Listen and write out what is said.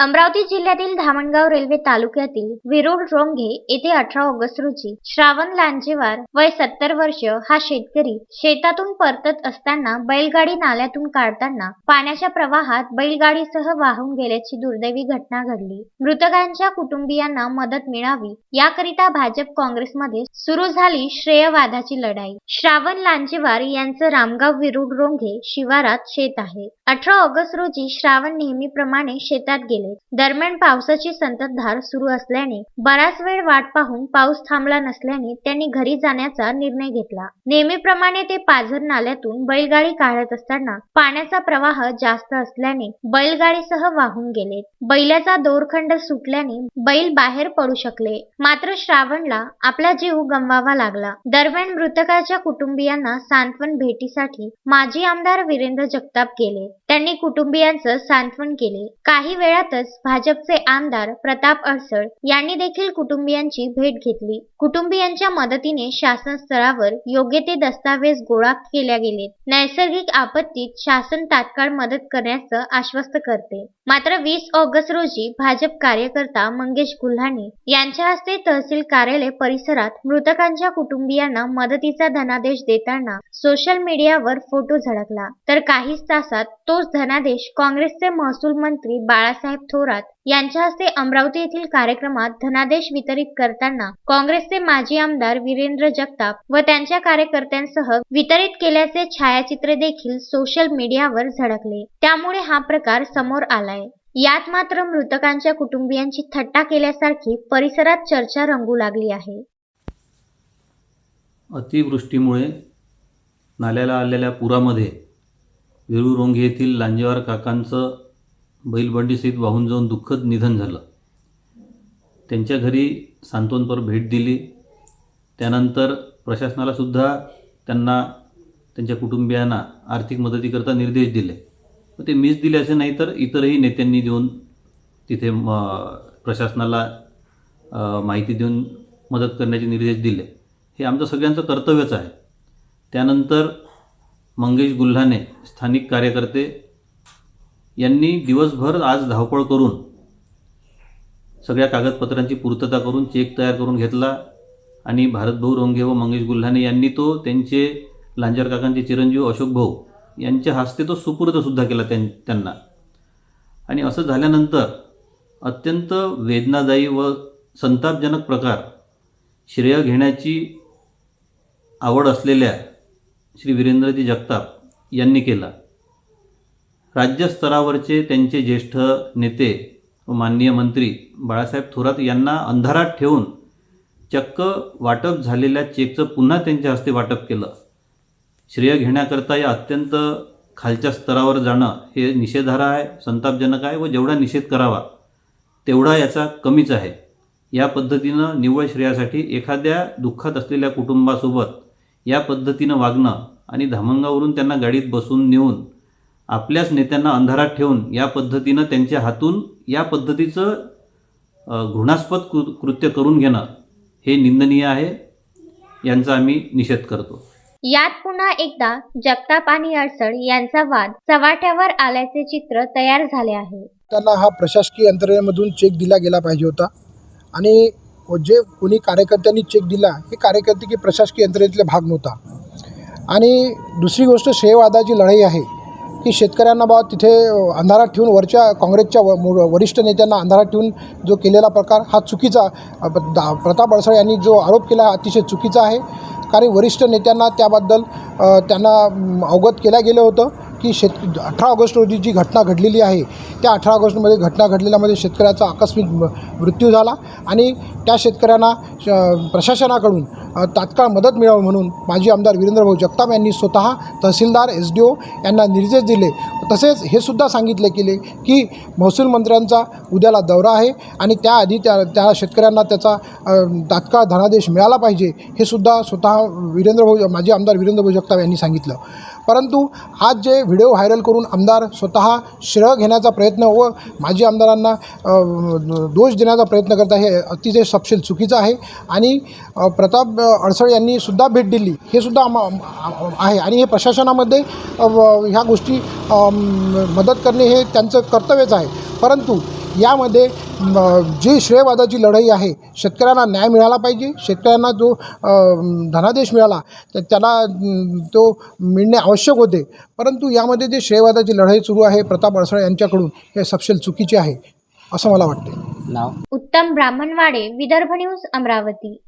अमरावती जिल्ह्यातील धामणगाव रेल्वे तालुक्यातील विरुळ रोंगे येथे अठरा ऑगस्ट रोजी श्रावण लांजेवार वय सत्तर वर्ष हा शेतकरी शेतातून परतत असताना बैलगाडी नाल्यातून काढताना पाण्याच्या प्रवाहात बैलगाडीसह वाहून गेल्याची दुर्दैवी घटना घडली. मृतकांच्या कुटुंबियांना मदत मिळावी याकरिता भाजप काँग्रेसमध्ये सुरू झाली श्रेयवादाची लढाई. श्रावण लांजेवार यांचं रामगाव विरुड रोंगे शिवारात शेत आहे. अठरा ऑगस्ट रोजी श्रावण नेहमीप्रमाणे शेतात गेले. दरम्यान पावसाची संततधार सुरू असल्याने बराच वेळ वाट पाहून पाऊस थांबला नसल्याने त्यांनी घरी जाण्याचा निर्णय घेतला. नेहमीप्रमाणे ते पाझर नाल्यातून बैलगाडी काढत असताना पाण्याचा प्रवाह जास्त असल्याने बैलगाडीसह वाहून गेले. बैलाचा दोरखंड सुटल्याने बैल बाहेर पडू शकले. मात्र श्रावणला आपला जीव गमवावा लागला. दरम्यान मृतकाच्या कुटुंबियांना सांत्वन भेटीसाठी माजी आमदार वीरेंद्र जगताप गेले. त्यांनी कुटुंबियांचं सांत्वन केले. काही वेळातच भाजपचे आमदार प्रताप अडसळ यांनी देखील कुटुंबियांची भेट घेतली. कुटुंबियांच्या मदतीने शासन स्तरावर योग्य ते दस्तावेज गोळा केल्या गेले नैसर्गिक आपत्तीत शासन तात्काळ मदत करण्याचं आश्वस्त करते. मात्र वीस ऑगस्ट रोजी भाजप कार्यकर्ता मंगेश गुल्हाने यांच्या हस्ते तहसील कार्यालय परिसरात मृतकांच्या कुटुंबियांना मदतीचा धनादेश देताना सोशल मीडियावर फोटो झळकला. तर काहीच तासात तोच धनादेश काँग्रेसचे महसूल मंत्री बाळासाहेब थोरात यांच्या हस्ते अमरावती येथील कार्यक्रमात धनादेश वितरित करताना काँग्रेसचे माजी आमदार वीरेंद्र जगताप व त्यांच्या कार्यकर्त्यांसह वितरित केल्याचे छायाचित्र देखील सोशल मीडियावर झळकले. त्यामुळे हा प्रकार समोर आलाय. यात मात्र मृतकांच्या कुटुंबियांची थट्टा केल्यासारखी परिसरात चर्चा रंगू लागली आहे. अतिवृष्टीमुळे नाल्याला आलेल्या पुरामध्ये वेरूळरोंगे येथील लांजेवार काकांचं बैलबंडीसहित वाहून जाऊन दुःखद निधन झालं. त्यांच्या घरी सांत्वनपर भेट दिली. त्यानंतर प्रशासनालासुद्धा त्यांना त्यांच्या कुटुंबियांना आर्थिक मदतीकरता निर्देश दिले. मग ते मीच दिले असे नाही तर इतरही नेत्यांनी देऊन तिथे म प्रशासनाला माहिती देऊन मदत करण्याचे निर्देश दिले. हे आमचं सगळ्यांचं कर्तव्यच आहे. त्यानंतर मंगेश गुल्हाने स्थानिक कार्यकर्ते यांनी दिवसभर आज धावपळ करून सगळ्या कागदपत्रांची पूर्तता करून चेक तयार करून घेतला आणि भारतभाऊ रोंगे व मंगेश गुल्हाने यांनी तो त्यांचे लांजार काकांचे चिरंजीव अशोक भाऊ यांच्या हस्ते तो सुपूर्दसुद्धा केला त्यां त्यांना. आणि असं झाल्यानंतर अत्यंत वेदनादायी व संतापजनक प्रकार श्रेय घेण्याची आवड असलेल्या श्री वीरेंद्रजी जगताप यांनी केला. राज्यस्तरावरचे त्यांचे ज्येष्ठ नेते व माननीय मंत्री बाळासाहेब थोरात यांना अंधारात ठेवून चक्क वाटप झालेल्या चेकचं पुन्हा त्यांच्या हस्ते वाटप केलं. श्रेय घेण्याकरता या अत्यंत खालच्या स्तरावर जाणं हे निषेधार्ह आहे संतापजनक आहे व जेवढा निषेध करावा तेवढा याचा कमीच आहे. या पद्धतीनं निव्वळ श्रेयासाठी एखाद्या दुःखात असलेल्या कुटुंबासोबत या पद्धतीनं वागणं आणि धामंगावरून त्यांना गाडीत बसून नेऊन आपल्याच नेत्यांना अंधारात ठेवून या पद्धतीनं त्यांच्या हातून या पद्धतीचं घृणास्पद कृ कृत्य करून घेणं हे निंदनीय आहे यांचा आम्ही निषेध करतो. यात पुन्हा एकदा जगताप आणि अडसळ यांचा वाद चव्हाट्यावर आल्याचे चित्र तयार झाले आहे. त्यांना हा प्रशासकीय यंत्रणेमधून चेक दिला गेला पाहिजे होता. आणि जे कोणी कार्यकर्त्यांनी चेक दिला हे कार्यकर्ते की प्रशासकीय यंत्रणेतले भाग नव्हता. आणि दुसरी गोष्ट श्रेयवादाची लढाई आहे. की शेतकऱ्यांना बा तिथे अंधारात ठेवून वरच्या काँग्रेसच्या व वरिष्ठ नेत्यांना अंधारात ठेवून जो केलेला प्रकार हा चुकीचा दा- प्रताप अडसळ यांनी जो आरोप केला हा अतिशय चुकीचा आहे. कारण वरिष्ठ नेत्यांना त्याबद्दल त्यांना अवगत केलं गेलं होतं की शेत अठरा ऑगस्ट रोजी जी घटना घडलेली आहे त्या अठरा ऑगस्टमध्ये घटना घडलेल्यामध्ये शेतकऱ्याचा आकस्मिक मृत्यू झाला. आणि त्या शेतकऱ्यांना श- प्रशासनाकडून तात्काळ मदत मिळावी म्हणून माजी आमदार वीरेंद्रभाऊ जगताप यांनी स्वतः तहसीलदार एस डी ओ यांना निर्देश दिले. तसेच हे सुद्धा सांगितले गेले की महसूल मंत्र्यांचा उद्याला दौरा आहे आणि त्याआधी त्या त्या शेतकऱ्यांना त्याचा तात्काळ धनादेश मिळाला पाहिजे हे सुद्धा स्वतः वीरेंद्रभाऊ माजी आमदार वीरेंद्रभाऊ जगताप यांनी सांगितलं. परंतु आज जे व्हिडिओ व्हायरल करून आमदार स्वतः श्रेय घेण्याचा प्रयत्न व माजी आमदारांना दोष देण्याचा प्रयत्न करत आहे हे अतिशय सपशेल चुकीचं आहे. आणि प्रताप अडसळ यांनी सुद्धा भेट दिली. हे सुद्धा आम- आहे. आणि हे प्रशासनामध्ये ह्या गोष्टी मदत करणे हे त्यांचं कर्तव्यच आहे. परंतु यामध्ये जी श्रेयवादाची लढाई आहे शेतकऱ्यांना न्याय मिळाला पाहिजे. शेतकऱ्यांना जो धनादेश मिळाला तर त्याला तो मिळणे आवश्यक होते. परंतु यामध्ये जे श्रेयवादाची लढाई सुरू आहे प्रताप अडसळे यांच्याकडून हे सपशेल चुकीचे आहे असं मला वाटते उत्तम ब्राह्मणवाडे विदर्भ न्यूज अमरावती.